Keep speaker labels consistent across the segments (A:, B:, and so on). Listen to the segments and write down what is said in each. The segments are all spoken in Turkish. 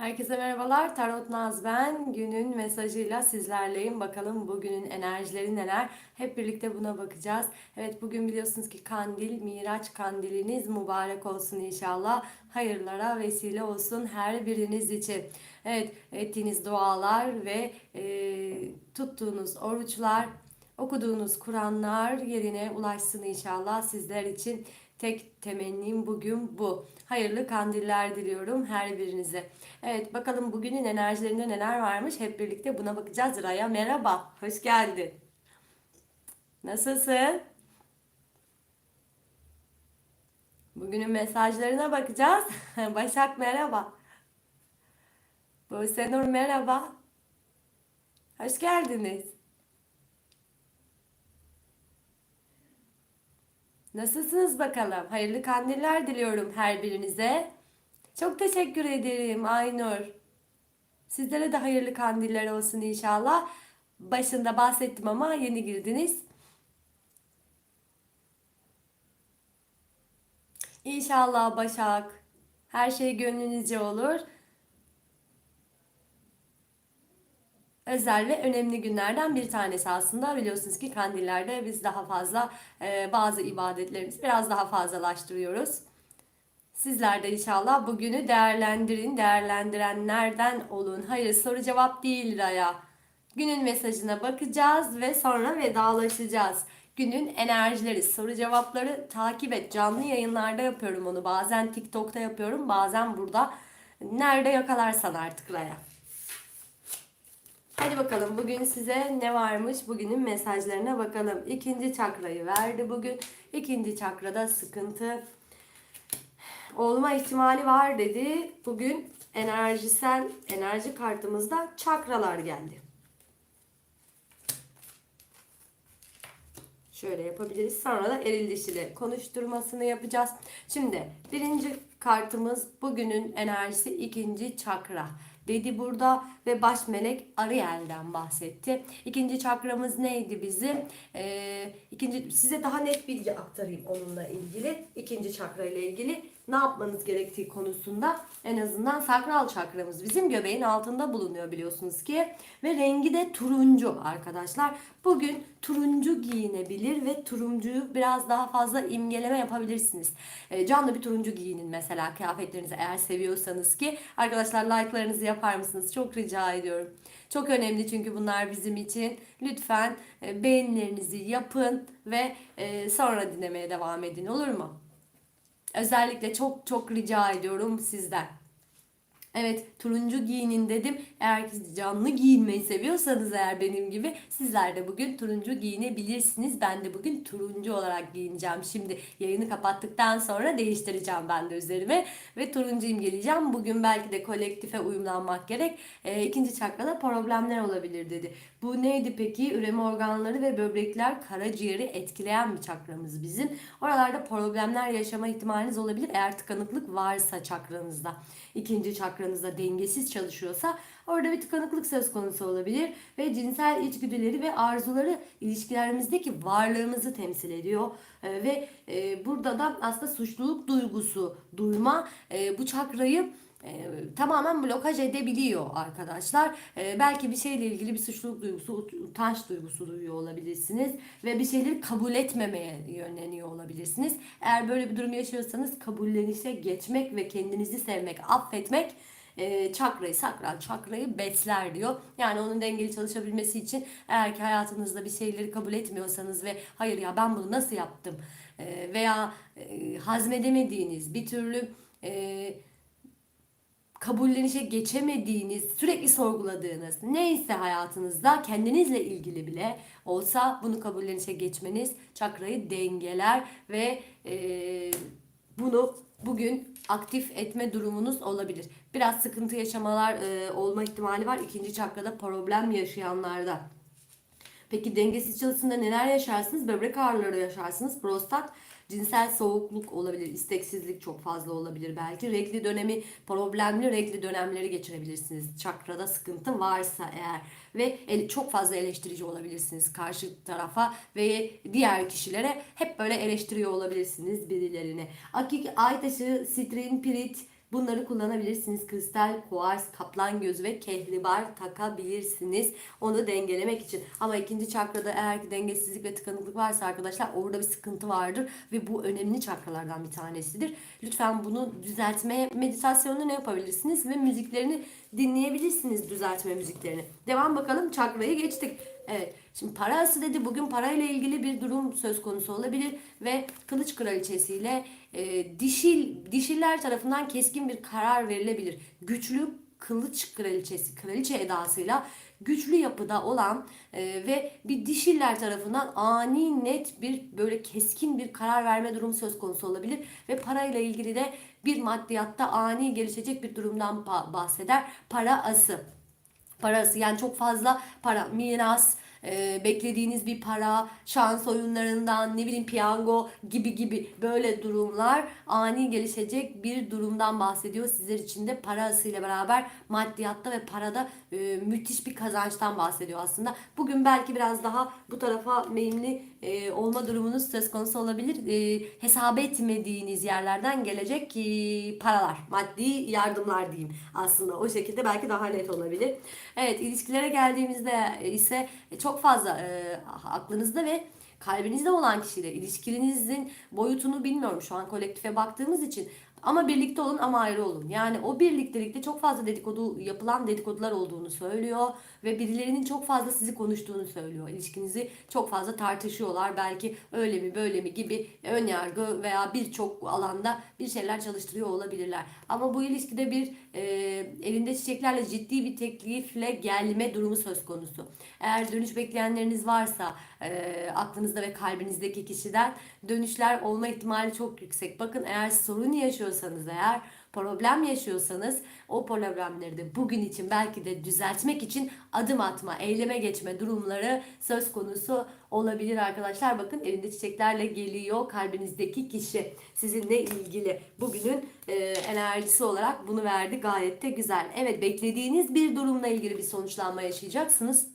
A: Herkese merhabalar. Tarot Naz ben. Günün mesajıyla sizlerleyim. Bakalım bugünün enerjileri neler? Hep birlikte buna bakacağız. Evet bugün biliyorsunuz ki kandil, Miraç kandiliniz mübarek olsun inşallah. Hayırlara vesile olsun her biriniz için. Evet ettiğiniz dualar ve e, tuttuğunuz oruçlar, okuduğunuz Kur'anlar yerine ulaşsın inşallah sizler için. Tek temennim bugün bu. Hayırlı kandiller diliyorum her birinize. Evet bakalım bugünün enerjilerinde neler varmış hep birlikte buna bakacağız. Raya merhaba, hoş geldin. Nasılsın? Bugünün mesajlarına bakacağız. Başak merhaba. Buse Nur merhaba. Hoş geldiniz. Nasılsınız bakalım? Hayırlı kandiller diliyorum her birinize. Çok teşekkür ederim Aynur. Sizlere de hayırlı kandiller olsun inşallah. Başında bahsettim ama yeni girdiniz. İnşallah Başak. Her şey gönlünüzce olur. Özel ve önemli günlerden bir tanesi aslında. Biliyorsunuz ki kandillerde biz daha fazla e, bazı ibadetlerimizi biraz daha fazlalaştırıyoruz. Sizler de inşallah bugünü değerlendirin, değerlendirenlerden olun. Hayır soru cevap değil Raya. Günün mesajına bakacağız ve sonra vedalaşacağız. Günün enerjileri, soru cevapları takip et. Canlı yayınlarda yapıyorum onu. Bazen TikTok'ta yapıyorum, bazen burada. Nerede yakalarsan artık Raya. Hadi bakalım bugün size ne varmış? Bugünün mesajlarına bakalım. İkinci çakrayı verdi bugün. İkinci çakrada sıkıntı olma ihtimali var dedi. Bugün enerjisel enerji kartımızda çakralar geldi. Şöyle yapabiliriz. Sonra da eril dişili konuşturmasını yapacağız. Şimdi birinci kartımız bugünün enerjisi ikinci çakra dedi burada ve baş melek Ariel'den bahsetti. İkinci çakramız neydi bizim? Ee, ikinci size daha net bilgi aktarayım onunla ilgili. İkinci çakra ile ilgili ne yapmanız gerektiği konusunda en azından sakral çakramız bizim göbeğin altında bulunuyor biliyorsunuz ki ve rengi de turuncu arkadaşlar. Bugün turuncu giyinebilir ve turuncuyu biraz daha fazla imgeleme yapabilirsiniz. E, canlı bir turuncu giyinin mesela kıyafetlerinizi eğer seviyorsanız ki arkadaşlar like'larınızı yapar mısınız? Çok rica ediyorum. Çok önemli çünkü bunlar bizim için. Lütfen e, beğenilerinizi yapın ve e, sonra dinlemeye devam edin olur mu? Özellikle çok çok rica ediyorum sizden. Evet turuncu giyinin dedim. Eğer ki canlı giyinmeyi seviyorsanız eğer benim gibi sizler de bugün turuncu giyinebilirsiniz. Ben de bugün turuncu olarak giyineceğim. Şimdi yayını kapattıktan sonra değiştireceğim ben de üzerime. Ve turuncu imgeleyeceğim. Bugün belki de kolektife uyumlanmak gerek. E, ikinci çakrada problemler olabilir dedi. Bu neydi peki? Üreme organları ve böbrekler karaciğeri etkileyen bir çakramız bizim. Oralarda problemler yaşama ihtimaliniz olabilir. Eğer tıkanıklık varsa çakranızda. İkinci çakranızda dengesiz çalışıyorsa orada bir tıkanıklık söz konusu olabilir ve cinsel içgüdüleri ve arzuları ilişkilerimizdeki varlığımızı temsil ediyor. Ee, ve e, burada da aslında suçluluk duygusu duyma e, bu çakrayı e, tamamen blokaj edebiliyor arkadaşlar. E, belki bir şeyle ilgili bir suçluluk duygusu, utanç duygusu duyuyor olabilirsiniz ve bir şeyleri kabul etmemeye yönleniyor olabilirsiniz. Eğer böyle bir durum yaşıyorsanız kabullenişe geçmek ve kendinizi sevmek, affetmek e, çakrayı, sakral çakrayı besler diyor. Yani onun dengeli çalışabilmesi için eğer ki hayatınızda bir şeyleri kabul etmiyorsanız ve hayır ya ben bunu nasıl yaptım e, veya e, hazmedemediğiniz bir türlü e, kabullenişe geçemediğiniz, sürekli sorguladığınız neyse hayatınızda kendinizle ilgili bile olsa bunu kabullenişe geçmeniz çakrayı dengeler ve e, bunu bugün aktif etme durumunuz olabilir. Biraz sıkıntı yaşamalar e, olma ihtimali var ikinci çakrada problem yaşayanlarda. Peki dengesiz çalışsında neler yaşarsınız? Böbrek ağrıları yaşarsınız. Prostat cinsel soğukluk olabilir, isteksizlik çok fazla olabilir belki. Regli dönemi, problemli regli dönemleri geçirebilirsiniz. Çakrada sıkıntı varsa eğer ve çok fazla eleştirici olabilirsiniz karşı tarafa ve diğer kişilere hep böyle eleştiriyor olabilirsiniz birilerini. Akik, ay taşı, sitrin, pirit, Bunları kullanabilirsiniz. Kristal, kuars, kaplan gözü ve kehribar takabilirsiniz. Onu dengelemek için. Ama ikinci çakrada eğer ki dengesizlik ve tıkanıklık varsa arkadaşlar orada bir sıkıntı vardır. Ve bu önemli çakralardan bir tanesidir. Lütfen bunu düzeltmeye meditasyonda ne yapabilirsiniz? Ve müziklerini dinleyebilirsiniz düzeltme müziklerini. Devam bakalım çakrayı geçtik. Evet. Şimdi parası dedi bugün parayla ilgili bir durum söz konusu olabilir ve kılıç kraliçesiyle e, dişil dişiller tarafından keskin bir karar verilebilir. Güçlü kılıç kraliçesi, kraliçe edasıyla güçlü yapıda olan e, ve bir dişiller tarafından ani net bir böyle keskin bir karar verme durumu söz konusu olabilir ve parayla ilgili de bir maddiyatta ani gelişecek bir durumdan ba- bahseder. Para ası parası yani çok fazla para miras e, beklediğiniz bir para şans oyunlarından ne bileyim piyango gibi gibi böyle durumlar ani gelişecek bir durumdan bahsediyor. Sizler için de parasıyla beraber maddiyatta ve parada e, müthiş bir kazançtan bahsediyor aslında. Bugün belki biraz daha bu tarafa meyilli e, olma durumunuz söz konusu olabilir. E, hesap etmediğiniz yerlerden gelecek ki paralar maddi yardımlar diyeyim aslında. O şekilde belki daha net olabilir. Evet ilişkilere geldiğimizde ise çok fazla e, aklınızda ve kalbinizde olan kişiyle ilişkinizin boyutunu bilmiyorum şu an kolektife baktığımız için ama birlikte olun ama ayrı olun. Yani o birliktelikte çok fazla dedikodu yapılan dedikodular olduğunu söylüyor ve birilerinin çok fazla sizi konuştuğunu söylüyor. İlişkinizi çok fazla tartışıyorlar. Belki öyle mi böyle mi gibi ön yargı veya birçok alanda bir şeyler çalıştırıyor olabilirler. Ama bu ilişkide bir e, elinde çiçeklerle ciddi bir teklifle gelme durumu söz konusu. Eğer dönüş bekleyenleriniz varsa e, aklınızda ve kalbinizdeki kişiden dönüşler olma ihtimali çok yüksek. Bakın eğer sorun yaşıyorsanız eğer problem yaşıyorsanız o problemleri de bugün için belki de düzeltmek için adım atma, eyleme geçme durumları söz konusu olabilir arkadaşlar. Bakın elinde çiçeklerle geliyor kalbinizdeki kişi sizinle ilgili. Bugünün e, enerjisi olarak bunu verdi gayet de güzel. Evet beklediğiniz bir durumla ilgili bir sonuçlanma yaşayacaksınız.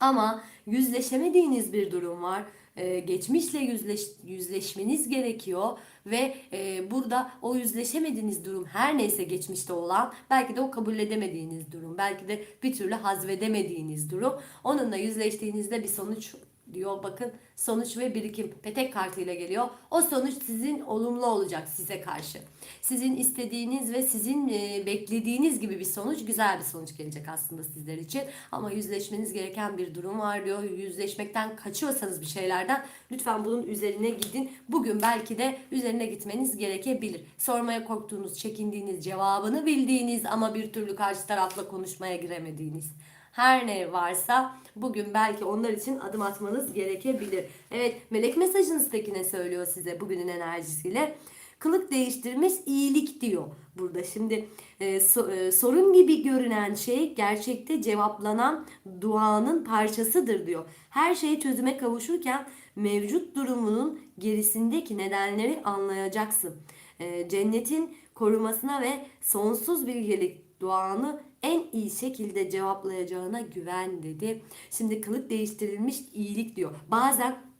A: Ama yüzleşemediğiniz bir durum var. Ee, geçmişle yüzleş, yüzleşmeniz gerekiyor. Ve e, burada o yüzleşemediğiniz durum her neyse geçmişte olan belki de o kabul edemediğiniz durum belki de bir türlü hazvedemediğiniz durum. Onunla yüzleştiğinizde bir sonuç diyor bakın sonuç ve birikim petek kartıyla geliyor. O sonuç sizin olumlu olacak size karşı. Sizin istediğiniz ve sizin e, beklediğiniz gibi bir sonuç güzel bir sonuç gelecek aslında sizler için. Ama yüzleşmeniz gereken bir durum var diyor. Yüzleşmekten kaçıyorsanız bir şeylerden lütfen bunun üzerine gidin. Bugün belki de üzerine gitmeniz gerekebilir. Sormaya korktuğunuz, çekindiğiniz, cevabını bildiğiniz ama bir türlü karşı tarafla konuşmaya giremediğiniz her ne varsa bugün belki onlar için adım atmanız gerekebilir. Evet melek mesajınızdaki ne söylüyor size bugünün enerjisiyle? Kılık değiştirmiş iyilik diyor burada. Şimdi e, so, e, sorun gibi görünen şey gerçekte cevaplanan duanın parçasıdır diyor. Her şey çözüme kavuşurken mevcut durumunun gerisindeki nedenleri anlayacaksın. E, cennetin korumasına ve sonsuz bilgelik duanı en iyi şekilde cevaplayacağına güven dedi. Şimdi kılık değiştirilmiş iyilik diyor. Bazen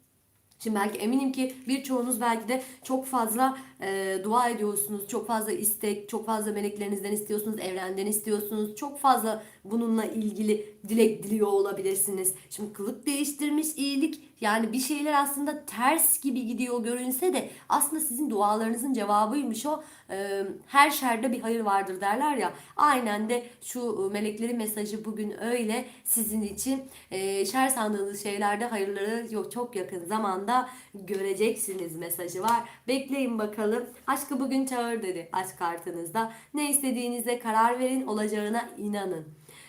A: Şimdi belki eminim ki birçoğunuz belki de çok fazla e, dua ediyorsunuz, çok fazla istek, çok fazla meleklerinizden istiyorsunuz, evrenden istiyorsunuz, çok fazla bununla ilgili dilek diliyor olabilirsiniz. Şimdi kılık değiştirmiş iyilik yani bir şeyler aslında ters gibi gidiyor görünse de aslında sizin dualarınızın cevabıymış o. E, her şerde bir hayır vardır derler ya. Aynen de şu meleklerin mesajı bugün öyle sizin için e, şer sandığınız şeylerde hayırları yok çok yakın zamanda göreceksiniz mesajı var. Bekleyin bakalım. Aşkı bugün çağır dedi aşk kartınızda. Ne istediğinize karar verin olacağına inanın.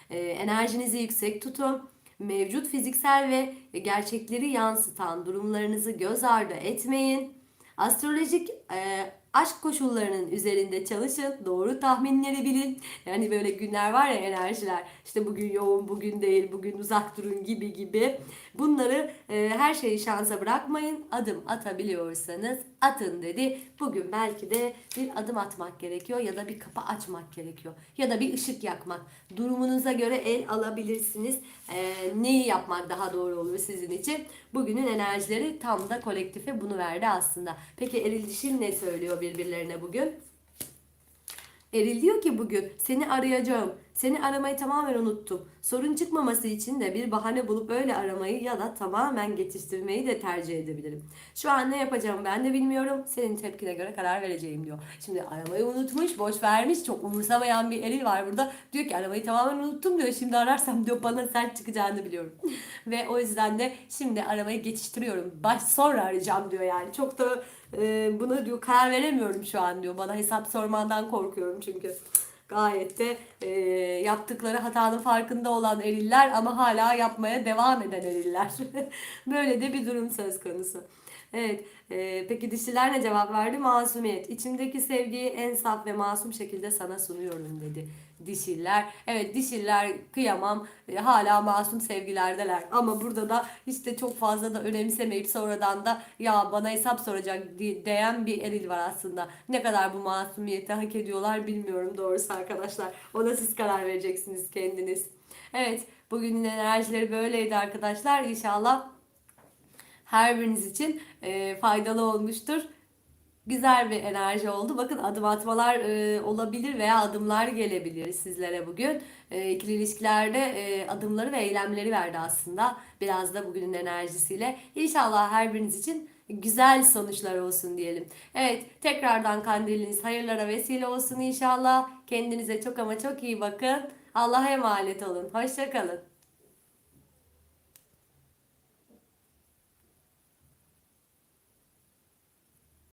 A: E, enerjinizi yüksek tutun mevcut fiziksel ve gerçekleri yansıtan durumlarınızı göz ardı etmeyin. Astrolojik e, aşk koşullarının üzerinde çalışın. Doğru tahminleri bilin. Yani böyle günler var ya enerjiler. İşte bugün yoğun, bugün değil, bugün uzak durun gibi gibi. Bunları e, her şeyi şansa bırakmayın. Adım atabiliyorsanız atın dedi. Bugün belki de bir adım atmak gerekiyor ya da bir kapı açmak gerekiyor. Ya da bir ışık yakmak. Durumunuza göre el alabilirsiniz. E, neyi yapmak daha doğru olur sizin için? Bugünün enerjileri tam da kolektife bunu verdi aslında. Peki eril dişil ne söylüyor birbirlerine bugün? Eril diyor ki bugün seni arayacağım. Seni aramayı tamamen unuttum. Sorun çıkmaması için de bir bahane bulup öyle aramayı ya da tamamen geçiştirmeyi de tercih edebilirim. Şu an ne yapacağım ben de bilmiyorum. Senin tepkine göre karar vereceğim diyor. Şimdi aramayı unutmuş, boş vermiş, çok umursamayan bir Eril var burada. Diyor ki aramayı tamamen unuttum diyor. Şimdi ararsam diyor bana sert çıkacağını biliyorum. Ve o yüzden de şimdi aramayı geçiştiriyorum. Baş sonra arayacağım diyor yani. Çok da e, buna diyor karar veremiyorum şu an diyor. Bana hesap sormandan korkuyorum çünkü. Gayet de e, yaptıkları hatanın farkında olan eriller ama hala yapmaya devam eden eriller. Böyle de bir durum söz konusu. Evet, e, peki dişiler ne cevap verdi? Masumiyet. İçimdeki sevgiyi en saf ve masum şekilde sana sunuyorum dedi dişiller. Evet dişiller kıyamam e, hala masum sevgilerdeler. Ama burada da hiç de çok fazla da önemsemeyip sonradan da ya bana hesap soracak di- diyen bir eril var aslında. Ne kadar bu masumiyeti hak ediyorlar bilmiyorum doğrusu arkadaşlar. Ona siz karar vereceksiniz kendiniz. Evet bugünün enerjileri böyleydi arkadaşlar. İnşallah her biriniz için e, faydalı olmuştur. Güzel bir enerji oldu. Bakın adım atmalar e, olabilir veya adımlar gelebilir sizlere bugün. E, ikili ilişkilerde e, adımları ve eylemleri verdi aslında. Biraz da bugünün enerjisiyle. İnşallah her biriniz için güzel sonuçlar olsun diyelim. Evet tekrardan kandiliniz hayırlara vesile olsun inşallah. Kendinize çok ama çok iyi bakın. Allah'a emanet olun. Hoşçakalın.